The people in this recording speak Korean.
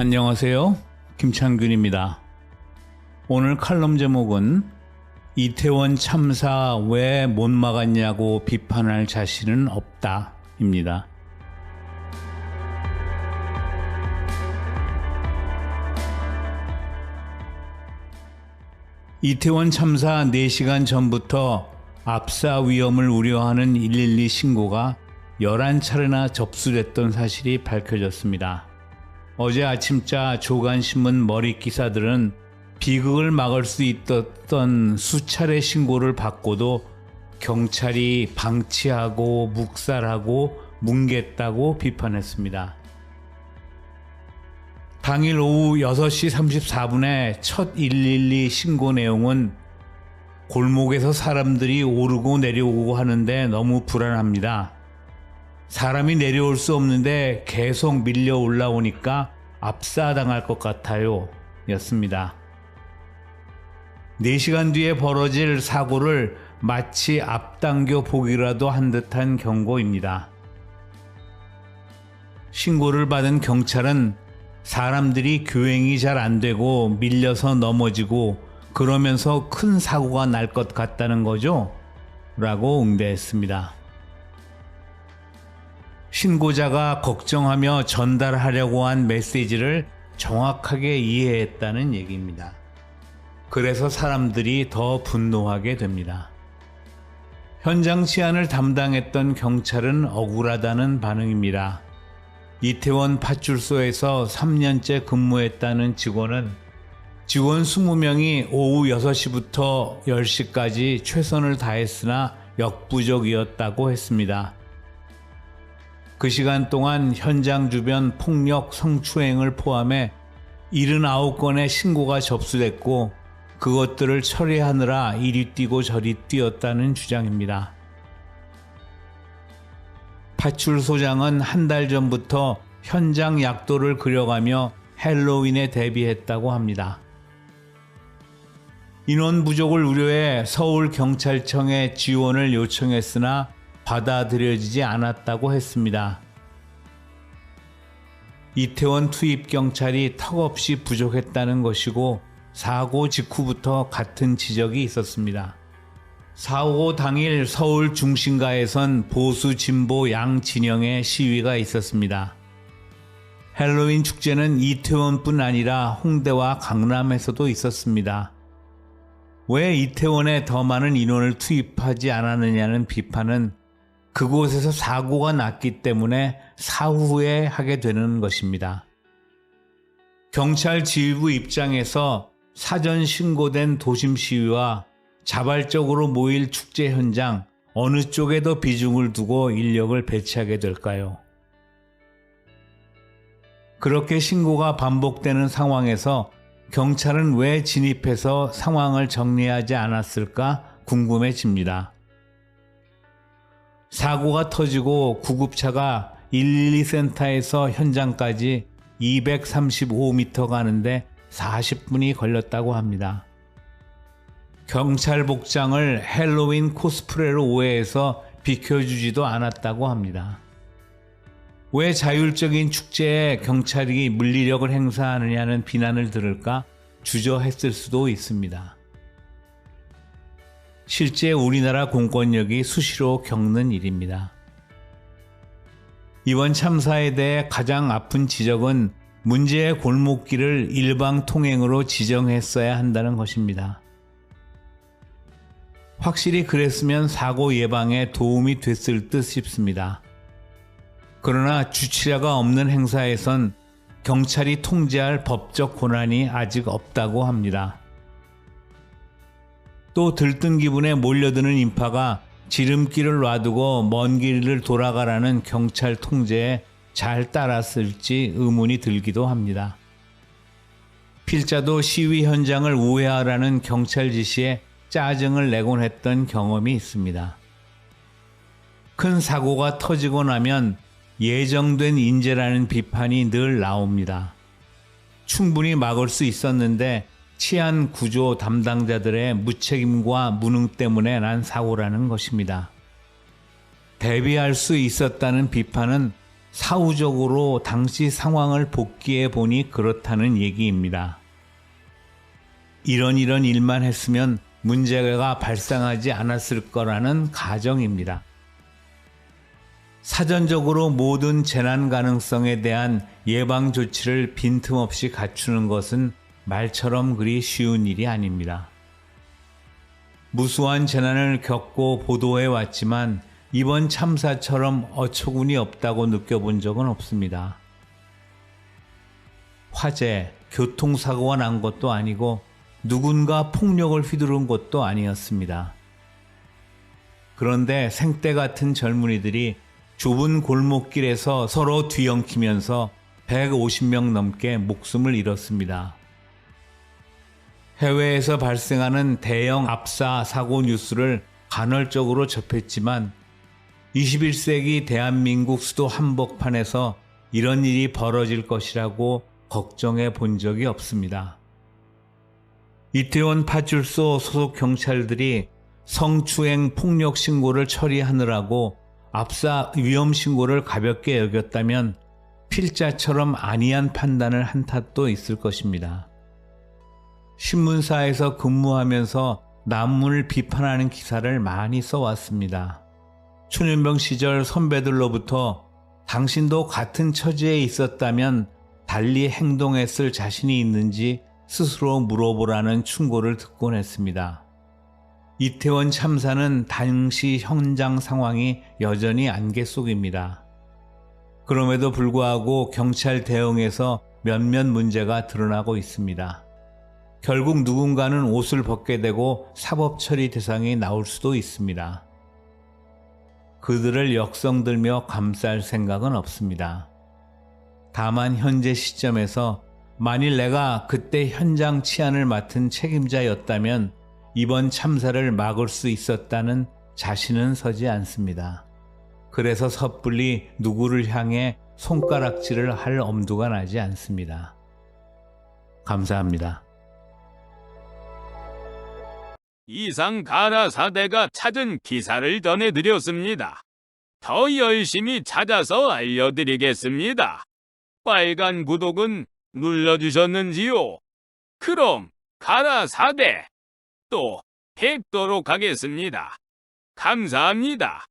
안녕하세요. 김창균입니다. 오늘 칼럼 제목은 이태원 참사 왜 못 막았냐고 비판할 자신은 없다. 입니다. 이태원 참사 4시간 전부터 압사 위험을 우려하는 112 신고가 11차례나 접수됐던 사실이 밝혀졌습니다. 어제 아침자 조간신문 머리 기사들은 비극을 막을 수 있었던 수차례 신고를 받고도 경찰이 방치하고 묵살하고 뭉갰다고 비판했습니다. 당일 오후 6시 34분에 첫 112 신고 내용은 골목에서 사람들이 오르고 내려오고 하는데 너무 불안합니다. 사람이 내려올 수 없는데 계속 밀려 올라오니까 압사당할 것 같아요. 였습니다. 4시간 뒤에 벌어질 사고를 마치 앞당겨 보기라도 한 듯한 경고입니다. 신고를 받은 경찰은 사람들이 교행이 잘 안 되고 밀려서 넘어지고 그러면서 큰 사고가 날 것 같다는 거죠? 라고 응대했습니다. 신고자가 걱정하며 전달하려고 한 메시지를 정확하게 이해했다는 얘기입니다. 그래서 사람들이 더 분노하게 됩니다. 현장 치안을 담당했던 경찰은 억울하다는 반응입니다. 이태원 파출소에서 3년째 근무했다는 직원은 직원 20명이 오후 6시부터 10시까지 최선을 다했으나 역부족이었다고 했습니다. 그 시간 동안 현장 주변 폭력 성추행을 포함해 79건의 신고가 접수됐고 그것들을 처리하느라 이리 뛰고 저리 뛰었다는 주장입니다. 파출소장은 한 달 전부터 현장 약도를 그려가며 헬로윈에 대비했다고 합니다. 인원 부족을 우려해 서울경찰청에 지원을 요청했으나 받아들여지지 않았다고 했습니다. 이태원 투입 경찰이 턱없이 부족했다는 것이고 사고 직후부터 같은 지적이 있었습니다. 사고 당일 서울 중심가에선 보수 진보 양 진영의 시위가 있었습니다. 헬로윈 축제는 이태원뿐 아니라 홍대와 강남에서도 있었습니다. 왜 이태원에 더 많은 인원을 투입하지 않았느냐는 비판은 그곳에서 사고가 났기 때문에 사후에 하게 되는 것입니다. 경찰 지휘부 입장에서 사전 신고된 도심 시위와 자발적으로 모일 축제 현장 어느 쪽에 더 비중을 두고 인력을 배치하게 될까요? 그렇게 신고가 반복되는 상황에서 경찰은 왜 진입해서 상황을 정리하지 않았을까 궁금해집니다. 사고가 터지고 구급차가 112센터에서 현장까지 235m 가는데 40분이 걸렸다고 합니다. 경찰 복장을 헬로윈 코스프레로 오해해서 비켜주지도 않았다고 합니다. 왜 자율적인 축제에 경찰이 물리력을 행사하느냐는 비난을 들을까 주저했을 수도 있습니다. 실제 우리나라 공권력이 수시로 겪는 일입니다. 이번 참사에 대해 가장 아픈 지적은 문제의 골목길을 일방 통행으로 지정했어야 한다는 것입니다. 확실히 그랬으면 사고 예방에 도움이 됐을 듯 싶습니다. 그러나 주치자가 없는 행사에선 경찰이 통제할 법적 권한이 아직 없다고 합니다. 또 들뜬 기분에 몰려드는 인파가 지름길을 놔두고 먼 길을 돌아가라는 경찰 통제에 잘 따랐을지 의문이 들기도 합니다. 필자도 시위 현장을 우회하라는 경찰 지시에 짜증을 내곤 했던 경험이 있습니다. 큰 사고가 터지고 나면 예정된 인재라는 비판이 늘 나옵니다. 충분히 막을 수 있었는데 치안 구조 담당자들의 무책임과 무능 때문에 난 사고라는 것입니다. 대비할 수 있었다는 비판은 사후적으로 당시 상황을 복기해 보니 그렇다는 얘기입니다. 이런 이런 일만 했으면 문제가 발생하지 않았을 거라는 가정입니다. 사전적으로 모든 재난 가능성에 대한 예방 조치를 빈틈없이 갖추는 것은 말처럼 그리 쉬운 일이 아닙니다. 무수한 재난을 겪고 보도해 왔지만 이번 참사처럼 어처구니 없다고 느껴본 적은 없습니다. 화재, 교통사고가 난 것도 아니고 누군가 폭력을 휘두른 것도 아니었습니다. 그런데 생때 같은 젊은이들이 좁은 골목길에서 서로 뒤엉키면서 150명 넘게 목숨을 잃었습니다. 해외에서 발생하는 대형 압사 사고 뉴스를 간헐적으로 접했지만 21세기 대한민국 수도 한복판에서 이런 일이 벌어질 것이라고 걱정해 본 적이 없습니다. 이태원 파출소 소속 경찰들이 성추행 폭력 신고를 처리하느라고 압사 위험 신고를 가볍게 여겼다면 필자처럼 안이한 판단을 한 탓도 있을 것입니다. 신문사에서 근무하면서 남문을 비판하는 기사를 많이 써왔습니다. 초년병 시절 선배들로부터 당신도 같은 처지에 있었다면 달리 행동했을 자신이 있는지 스스로 물어보라는 충고를 듣곤 했습니다. 이태원 참사는 당시 현장 상황이 여전히 안개 속입니다. 그럼에도 불구하고 경찰 대응에서 몇몇 문제가 드러나고 있습니다. 결국 누군가는 옷을 벗게 되고 사법 처리 대상이 나올 수도 있습니다. 그들을 역성들며 감쌀 생각은 없습니다. 다만 현재 시점에서 만일 내가 그때 현장 치안을 맡은 책임자였다면 이번 참사를 막을 수 있었다는 자신은 서지 않습니다. 그래서 섣불리 누구를 향해 손가락질을 할 엄두가 나지 않습니다. 감사합니다. 이상 가라 사대가 찾은 기사를 전해드렸습니다. 더 열심히 찾아서 알려드리겠습니다. 빨간 구독은 눌러주셨는지요? 그럼 가라 사대 또 뵙도록 하겠습니다. 감사합니다.